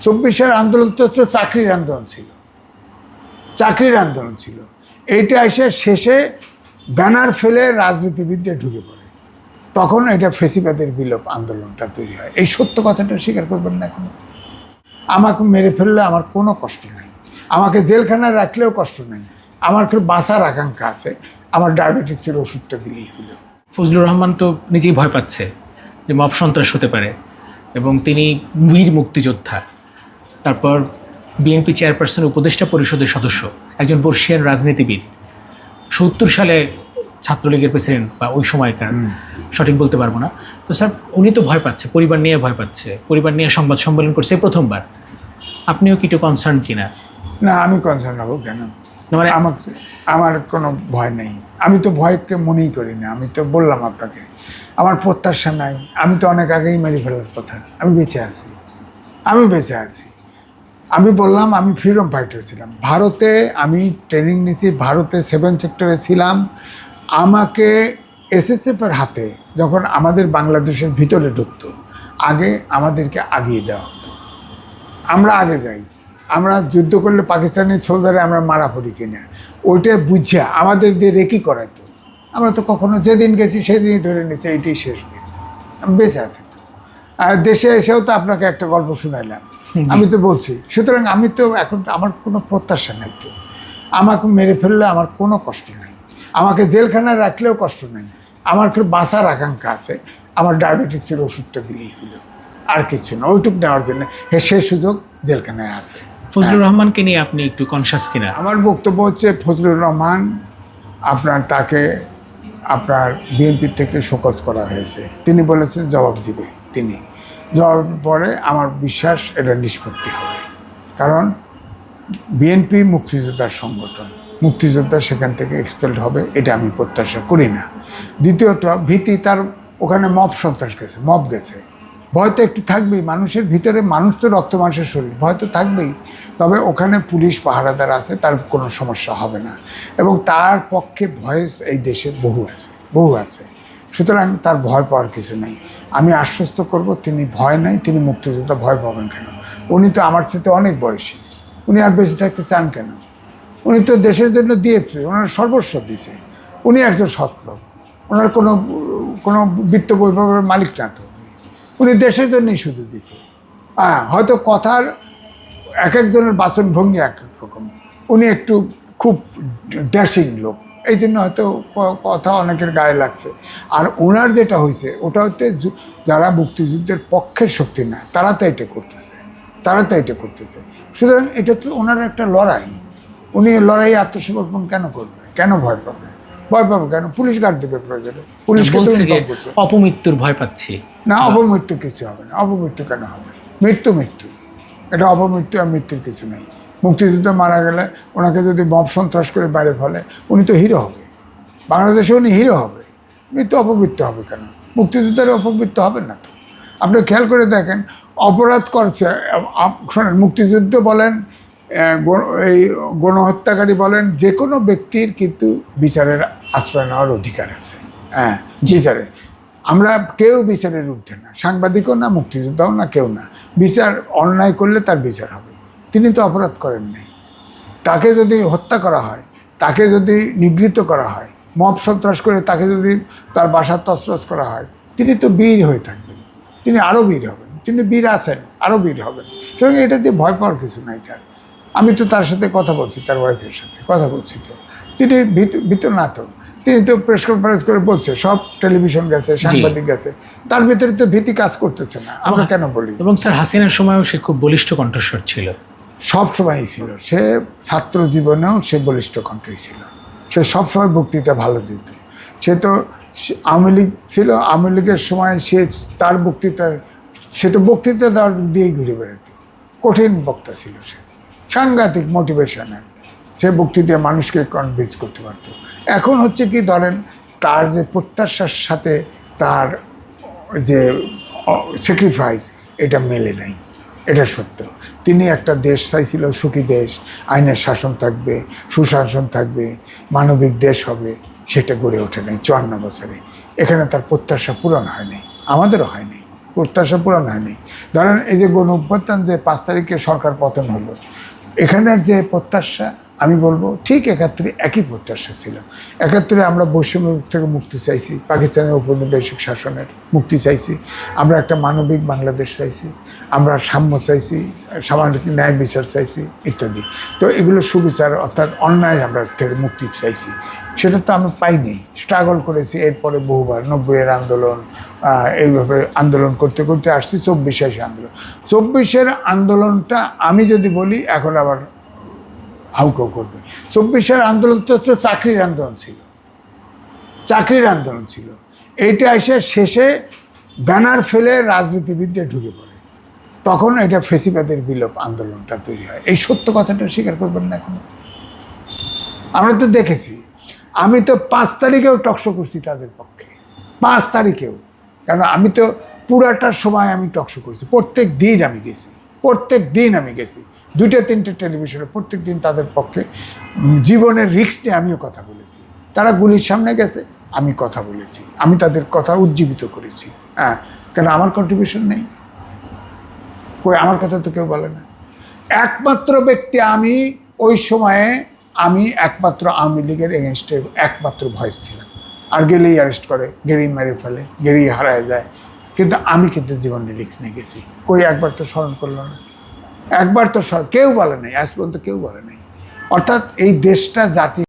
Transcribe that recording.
চব্বিশের আন্দোলন তো চাকরির আন্দোলন ছিল। চাকরির আন্দোলন ছিল। এইটা এসে শেষে ব্যানার ফেলে রাজনীতিবিদরা ঢুকে পড়ে। তখন এটা ফেসিবাদের বিলোপ আন্দোলনটা তৈরি হয়। এই সত্য কথাটা স্বীকার করবেন না এখন? আমাকে মেরে ফেললে আমার কোনো কষ্ট নেই। আমাকে জেলখানায় রাখলেও কষ্ট নেই। আমার খুব বাঁচার আকাঙ্ক্ষা আছে। আমার ডায়াবেটিক্সের ওষুধটা দিলেই হলো। ফজলুর রহমান তো নিজেই ভয় পাচ্ছে যে মব সন্ত্রাস হতে পারে। এবং তিনি বীর মুক্তিযোদ্ধা। তারপর বিএনপি চেয়ারপারসন উপদেষ্টা পরিষদের সদস্য একজন বর্ষিয়ান রাজনীতিবিদ সত্তর সালে ছাত্রলীগের প্রেসিডেন্ট বা ওই সময়কার সঠিক বলতে পারব না। তো স্যার উনি তো ভয় পাচ্ছে পরিবার নিয়ে ভয় পাচ্ছে পরিবার নিয়ে সংবাদ সম্মেলন করছে প্রথমবার। আপনিও কি একটু কনসার্ন কিনা? না আমি কনসার্ন হব কেন? মানে আমার আমার কোনো ভয় নেই। আমি তো ভয়কে মনেই করি না আমি তো বললাম আপনাকে। আমার প্রত্যাশা নাই আমি তো অনেক আগেই মেরে ফেলার কথা আমি বেঁচে আছি। আমি বেঁচে আছি। আমি বললাম, আমি ফ্রিডম ফাইটার ছিলাম। ভারতে আমি ট্রেনিং নিয়েছি, ভারতে সেভেন সেক্টরে ছিলাম। আমাকে এসএসএফের হাতে যখন আমাদের বাংলাদেশের ভিতরে ঢুকতো, আগে আমাদেরকে আগিয়ে দেওয়া হতো। আমরা আগে যাই। আমরা যুদ্ধ করলে পাকিস্তানি সোলজারে আমরা মারা পড়ি কিনা। ওইটা বুঝা আমাদের দিয়ে রেকি করাতো। আমরা তো কখনো যেদিন গেছি, সেদিনই ধরে নিয়েছি এইটাই শেষ দিন। বেঁচে আছি তো। আর দেশে এসেও তো আপনাকে একটা গল্প শুনাইলাম। আমি তো বলছি সুতরাং আমি তো এখন আমার কোনো প্রত্যাশা নাই তো। আমাকে মেরে ফেললে আমার কোনো কষ্ট নেই। আমাকে জেলখানায় রাখলেও কষ্ট নেই। আমার খুব বাঁচার আকাঙ্ক্ষা আছে। আমার ডায়াবেটিক্সের ওষুধটা দিলেই হলো। আর কিছু না ওইটুক নেওয়ার জন্য সেই সুযোগ জেলখানায় আছে। ফজলুর রহমানকে নিয়ে আপনি একটু কনসাস কিনা? আমার বক্তব্য হচ্ছে ফজলুর রহমান আপনার তাকে আপনার বিএনপি থেকে শোকজ করা হয়েছে। তিনি বলেছেন জবাব দিবে তিনি। জবাব পরে আমার বিশ্বাস এটা নিষ্পত্তি হবে। কারণ বিএনপি মুক্তিযোদ্ধার সংগঠন। মুক্তিযোদ্ধা সেখান থেকে এক্সপেলড হবে, এটা আমি প্রত্যাশা করি না। দ্বিতীয়ত, ভীতি তার ওখানে মব সন্ত্রাস গেছে, মব গেছে। ভয় তো একটু থাকবেই, মানুষের ভিতরে মানুষ তো রক্ত মানুষের শরীর, ভয় তো থাকবেই। তবে ওখানে পুলিশ পাহারাদার আছে, তার কোনো সমস্যা হবে না। এবং তার পক্ষে ভয় এই দেশে বহু আছে বহু আছে। সুতরাং তার ভয় পাওয়ার কিছু নেই। আমি আশ্বস্ত করব তিনি ভয় নাই, তিনি মুক্তিযোদ্ধা, ভয় পাবেন কেন? উনি তো আমার সাথে অনেক বয়সী। উনি আর বেঁচে থাকতে চান কেন? উনি তো দেশের জন্য দিয়েছে, ওনার সর্বস্ব দিয়েছে। উনি একজন সৎ লোক। ওনার কোনো কোনো বৃত্ত বৈভবের মালিক না তো উনি। দেশের জন্যই শুধু দিছে হ্যাঁ হয়তো কথার এক একজনের বাচন ভঙ্গি এক এক রকম। উনি একটু খুব ড্যাশিং লোক। এই জন্য হয়তো কথা অনেকের গায়ে লাগছে। আর ওনার যেটা হয়েছে ওটা হচ্ছে যারা মুক্তিযুদ্ধের পক্ষের শক্তি না তারা তো এটা করতেছে তারা তো এটা করতেছে। সুতরাং এটা তো ওনার একটা লড়াই। উনি লড়াই আত্মসমর্পণ কেন করবে? কেন ভয় পাবে? ভয় পাবে কেন? পুলিশ গার্ড দেবে প্রয়োজনে। করছে। অপমৃত্যুর ভয় পাচ্ছি। না অপমৃত্যু কিছু হবে না অপমৃত্যু কেন হবে? মৃত্যু মৃত্যু। এটা অপমৃত্যু আর মৃত্যুর কিছু নেই। মুক্তিযুদ্ধে মারা গেলে ওনাকে যদি মব সন্ত্রাস করে বাইরে ফেলে, উনি তো হিরো হবে। বাংলাদেশে উনি হিরো হবে। মৃত্যু অপবৃত্ত হবে কেন? মুক্তিযুদ্ধের অপবৃত্ত হবে না তো। আপনি খেয়াল করে দেখেন, অপরাধ করছে শোনেন, মুক্তিযুদ্ধ বলেন এই গণহত্যাকারী বলেন যে কোনো ব্যক্তির কিন্তু বিচারের আশ্রয় নেওয়ার অধিকার আছে। হ্যাঁ বিচারে আমরা কেউ বিচারের ঊর্ধ্বে না। সাংবাদিকও না, মুক্তিযোদ্ধাও না, কেউ না। বিচার অন্যায় করলে তার বিচার হবে। তিনি তো অপরাধ করেন নাই। তাকে যদি হত্যা করা হয় তাকে যদি নিগৃহীত করা হয় মব সন্ত্রাস করে তাকে যদি তার বাসার তসরস করা হয় তিনি তো বীর হয়ে থাকবেন। তিনি আরও বীর হবেন। তিনি বীর আছেন আরও বীর হবেন। সুতরাং এটা দিয়ে ভয় পাওয়ার কিছু নাই তার। আমি তো তার সাথে কথা বলছি তার ওয়াইফের সাথে কথা বলছি তো। তিনি ভীত- ভীত না তো। তিনি তো প্রেস কনফারেন্স করে বলছে সব টেলিভিশন গেছে সাংবাদিক গেছে। তার ভিতরে তো ভীতি কাজ করতেছে না। আমরা কেন বলি? এবং স্যার হাসিনার সময়ও সে খুব বলিষ্ঠ কণ্ঠস্বর ছিল। সব সময়ই ছিল। সে ছাত্র জীবনেও সে বলিষ্ঠ কণ্ঠই ছিল। সে সবসময় বক্তৃতা ভালো দিত। সে তো আওয়ামী লীগ ছিল, আওয়ামী লীগের সময় সে তার বক্তৃতা, সে তো বক্তৃতা দেওয়ার দিয়েই ঘুরে বেড়াতো। কঠিন বক্তা ছিল সে। সাংঘাতিক মোটিভেশনাল সে বক্তৃতা মানুষকে কনভিন্স করতে পারতো। এখন হচ্ছে কি ধরেন, তার যে প্রত্যাশার সাথে তার যে স্যাক্রিফাইস এটা মেলে নাই। এটা সত্য। তিনি একটা দেশ চাইছিল, সুখী দেশ, আইনের শাসন থাকবে, সুশাসন থাকবে, মানবিক দেশ হবে, সেটা গড়ে ওঠে নাই চুয়ান্ন বছরে। এখানে তার প্রত্যাশা পূরণ হয়নি, আমাদেরও হয়নি, প্রত্যাশা পূরণ হয়নি। ধরেন এই যে গণ যে পাঁচ তারিখে সরকার পতন হলো, এখানের যে প্রত্যাশা আমি বলব, ঠিক একাত্তরে একই প্রত্যাশা ছিল। একাত্তরে আমরা বৈষম্য থেকে মুক্তি চাইছি, পাকিস্তানের ঔপনিবেশিক শাসনের মুক্তি চাইছি, আমরা একটা মানবিক বাংলাদেশ চাইছি, আমরা সাম্য চাইছি সামাজিক ন্যায় বিচার চাইছি, ইত্যাদি। তো এগুলো সুবিচার অর্থাৎ অন্যায় আমরা থেকে মুক্তি চাইছি। সেটা তো আমরা পাইনি। স্ট্রাগল করেছি এরপরে বহুবার, নব্বইয়ের আন্দোলন এইভাবে আন্দোলন করতে করতে আসছি চব্বিশে আন্দোলন। চব্বিশের আন্দোলনটা আমি যদি বলি, এখন আবার হাউকাউ করবে। চব্বিশের আন্দোলন তো হচ্ছে চাকরির আন্দোলন ছিল। চাকরির আন্দোলন ছিল। এইটা এসে শেষে ব্যানার ফেলে রাজনীতিবিদরা ঢুকে পড়ে। তখন এটা ফেসিবাদের বিলোপ আন্দোলনটা তৈরি হয়। এই সত্য কথাটা স্বীকার করবেন না এখন? আমরা তো দেখেছি। আমি তো পাঁচ তারিখেও টকশো করছি তাদের পক্ষে। পাঁচ তারিখেও। কেন? আমি তো পুরাটা সময় আমি টকশো করছি। প্রত্যেক দিন আমি গেছি। প্রত্যেক দিন আমি গেছি। দুইটা, তিনটে টেলিভিশনে প্রত্যেক দিন তাদের পক্ষে জীবনের রিস্ক নিয়ে আমিও কথা বলেছি। তারা গুলির সামনে গেছে, আমি কথা বলেছি। আমি তাদের কথা উজ্জীবিত করেছি। হ্যাঁ কেন আমার কন্ট্রিবিউশন নেই? কই, আমার কথা তো কেউ বলে না। একমাত্র ব্যক্তি আমি, ওই সময়ে আমি একমাত্র আওয়ামী লীগের এগেনস্টে একমাত্র ভয়েস ছিলাম। আর গেলেই অ্যারেস্ট করে, গেলেই মেরে ফেলে, গেলেই হারায় যায়। কিন্তু আমি কিন্তু জীবনের রিস্ক নিয়ে গেছি। কই, একবার তো স্মরণ করল না। একবার তো কেউ বলে নাই আজ পর্যন্ত কেউ বলে নাই। অর্থাৎ এই দেশটা জাতি